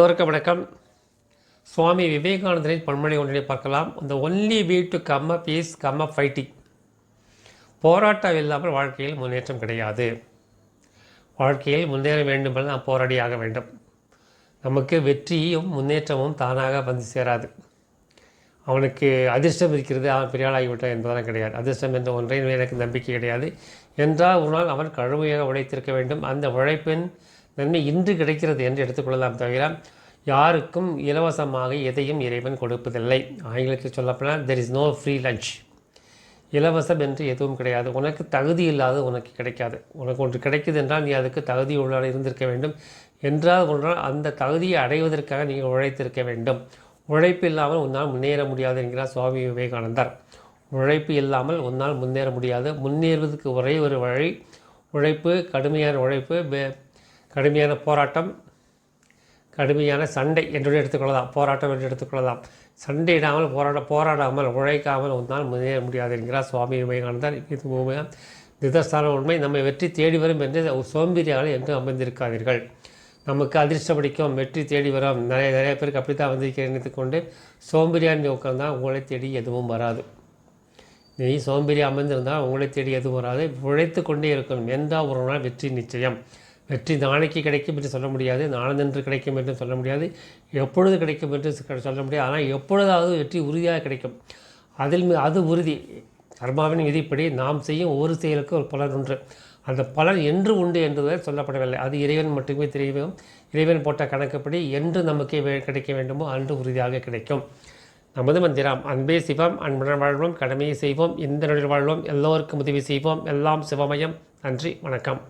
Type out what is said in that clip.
எல்லோருக்கும் வணக்கம். சுவாமி விவேகானந்தரின் பன்மொழி ஒன்றினை பார்க்கலாம். இந்த only way to come up is come up fighting போராட்டம் இல்லாமல் வாழ்க்கையில் முன்னேற்றம் கிடையாது. வாழ்க்கையில் முன்னேற வேண்டுமென நாம் போராடியாக வேண்டும். நமக்கு வெற்றியும் முன்னேற்றமும் தானாக வந்து சேராது. அவனுக்கு அதிர்ஷ்டம் இருக்கிறது அவன் பெரியாளாகிவிட்டான் என்பதெல்லாம் கிடையாது. அதிர்ஷ்டம் என்ற ஒன்றையும் எனக்கு நம்பிக்கை கிடையாது. என்றால் ஒரு நாள் அவன் கழுமையாக உழைத்திருக்க வேண்டும். அந்த உழைப்பின் நன்மை இன்று கிடைக்கிறது என்று எடுத்துக்கொள்ளலாம் தவிர யாருக்கும் இலவசமாக எதையும் இறைவன் கொடுப்பதில்லை. ஆங்கிலத்தில் சொல்லப்போனால் there is no free lunch இலவசம் என்று எதுவும் கிடையாது. உனக்கு தகுதி இல்லாத உனக்கு கிடைக்காது. உனக்கு ஒன்று கிடைக்குது என்றால் நீ அதுக்கு தகுதி உள்ளால் இருந்திருக்க வேண்டும். என்றால் ஒன்றால் அந்த தகுதியை அடைவதற்காக நீங்கள் உழைத்திருக்க வேண்டும். உழைப்பு இல்லாமல் உன்னால் முன்னேற முடியாது என்கிறார் சுவாமி விவேகானந்தர். உழைப்பு இல்லாமல் உன்னால் முன்னேற முடியாது. முன்னேறுவதற்கு ஒரே ஒரு வழி உழைப்பு கடுமையான உழைப்பு கடுமையான போராட்டம் கடுமையான சண்டை என்று எடுத்துக்கொள்ளலாம். போராட்டம் என்று எடுத்துக்கொள்ளலாம். சண்டையிடாமல் போராட போராடாமல் உழைக்காமல் உன்னால் முன்னேற முடியாது என்கிறார் சுவாமி விவேகானந்தர். இது உண்மையா நிதர்சன உண்மை. நம்மை வெற்றி தேடி வரும் என்று சோம்பேறியாக என்று அமைந்திருக்காதீர்கள். நமக்கு அதிர்ஷ்டம் பிடிக்கும். வெற்றி தேடி வரும். நிறைய நிறைய பேருக்கு அப்படி தான் வந்திருக்கிறேன் கொண்டு சோம்பேறியான உட்கார்ந்தால் உங்களை தேடி எதுவும் வராது. நீ சோம்பேறி அமர்ந்திருந்தால் உங்களை தேடி எதுவும் வராது. உழைத்து கொண்டே இருக்கணும். எந்த ஒரு நாள் வெற்றி நிச்சயம். வெற்றி நாளைக்கு கிடைக்கும் என்று சொல்ல முடியாது நாளந்தன்று கிடைக்கும் என்று சொல்ல முடியாது எப்பொழுது கிடைக்கும் என்று சொல்ல முடியாது. ஆனால் எப்பொழுதாவது வெற்றி உறுதியாக கிடைக்கும். அதில் அது உறுதி. கர்மாவின் விதிப்படி நாம் செய்யும் ஒவ்வொரு செயலுக்கும் ஒரு பலன் உண்டு. அந்த பலன் என்று உண்டு என்று சொல்லப்படவில்லை. அது இறைவன் மட்டுமே தெரியும் இறைவன் போட்ட கணக்குப்படி என்று நமக்கு வே- கிடைக்க வேண்டுமோ அன்று உறுதியாக கிடைக்கும். நமது மந்திரம் அன்பே சிவம் அன்புடன் வாழ்வோம் கடமையை செய்வோம் இந்த நொழில் வாழ்வோம் எல்லோருக்கும் உதவி செய்வோம். எல்லாம் சிவமயம். நன்றி வணக்கம்.